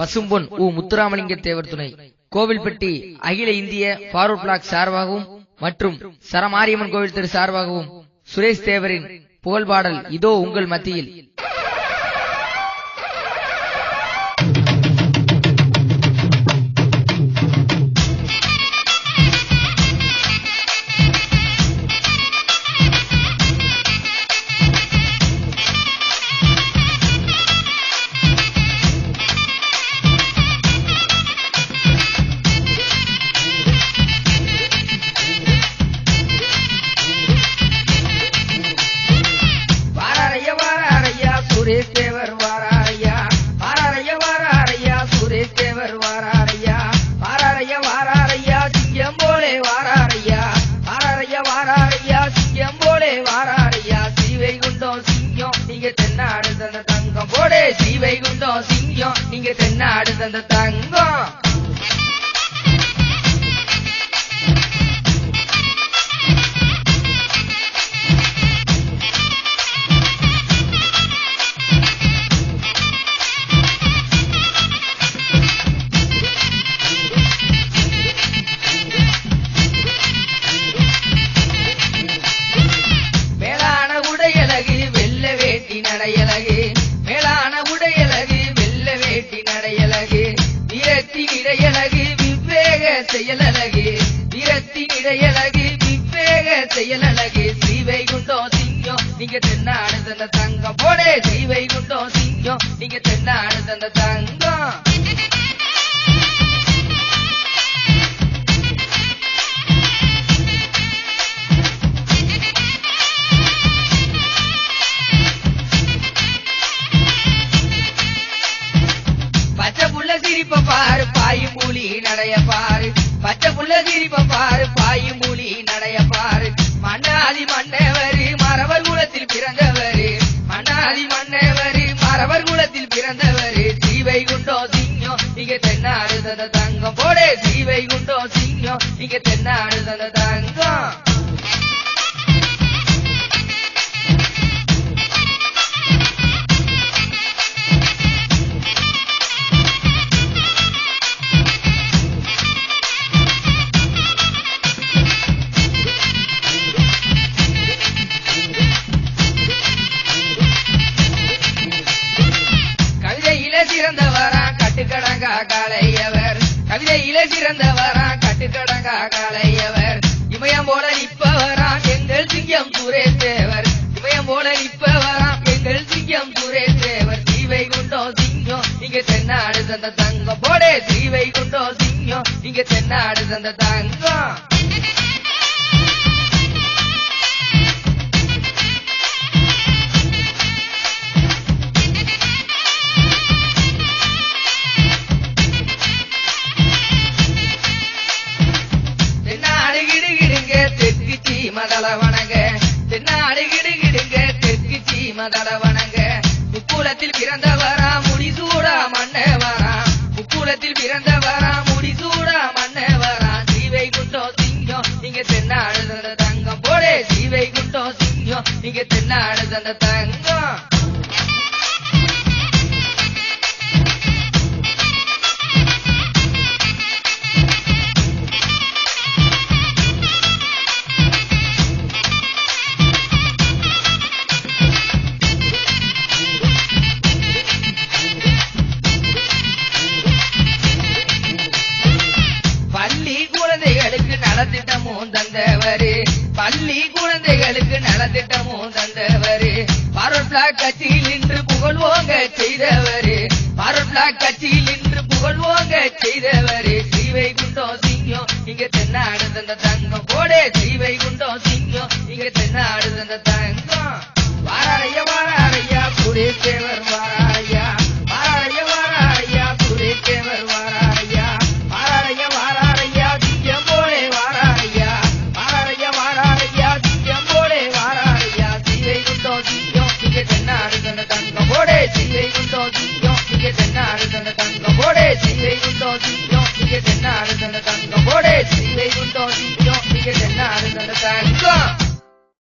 பசும்பொன் உ முத்துராமலிங்க தேவர் துணை. கோவில்பட்டி அகில இந்திய ஃபார்வர்ட் பிளாக் சார்பாகவும் மற்றும் சரமாரியம்மன் கோவில் தெரு சார்பாகவும் சுரேஷ் தேவரின் புகழ்பாடல் இதோ உங்கள் மத்தியில். சிங்கம். நீங்க தென்னாடு தந்த தங்கம். போடே சீவை குண்டம் சிங்கம். நீங்க தென்னாடு தந்த தங்கம். இடையழகு விவேக செயலழகு. வீரத்தி இடையழகு விவேக செயலழகு. ஸ்ரீவை குண்டம் சிங்கம் நீங்க தென்னாடு தந்த தங்கம். போடே ஸ்ரீவை குண்டம் சிங்கம் நீங்க தென்னாடு தந்த தங்கம். பச்சை புள்ள சிரிப்ப பாயும் மூலி நடைய பாரு. பச்சை புள்ள திரிப்ப பாரு. பாயும் மூலி நடைய பாரு. மன்னாதி மன்னவர் மரவர் குலத்தில் பிறந்தவர். மன்னாதி மன்னவர் மரவர் குலத்தில் பிறந்தவர். சீவை குண்டோ சிங்கம் இங்க தென்னாடு தந்த தங்கம். போடே சீவை குண்டோ சிங்கம் இங்க தென்னாடு தந்த தங்கம். காலையவர் கவிதை கவிதையில சிறந்தவரா கட்டுக்கடங்கா காளையவர். இமயம் போல நிற்பவரா எங்கள் சிங்கம் சுரேஷ் தேவர் இமயம் போல நிற்பவரா எங்கள் சிங்கம் சுரேஷ் தேவர் சீவை குண்டோ சிங்கம் இங்க தென்னாடு தந்த தங்கம். போடே சீவை குண்டோ சிங்கம் இங்க தென்னாடு தந்த தங்கம். தெற்கு சீமதள வணங்க முக்குளத்தில் பிறந்தவரா முடிசூடா மன்னவரா. முக்குளத்தில் பிறந்தவரா முடிசூடா மன்னவரா. சீவை குண்டோ சிங்கம் நீங்க தென்னாடு தந்த தங்கம். போடே சீவை குண்டோ சிங்கம் நீங்க தென்னாடு தந்த தங்கம். மக்களுக்கு நலத்திட்டமும் தந்தவரு. பாரட் பிளாக் கட்சியில் இன்று புகழ்வோங்க செய்தவரு. பாரட் பிளாக் கட்சியில் இன்று புகழ்வோங்க செய்தவரு. ஸ்ரீவைகுண்டம் சிங்கம் இங்க தென்னாடு தந்த தங்கம். போடே ஸ்ரீவைகுண்டம் சிங்கம் இங்க தென்னாடு தந்த தங்கம். வாராரையா வாராரையா குடித்தேவர் Take it.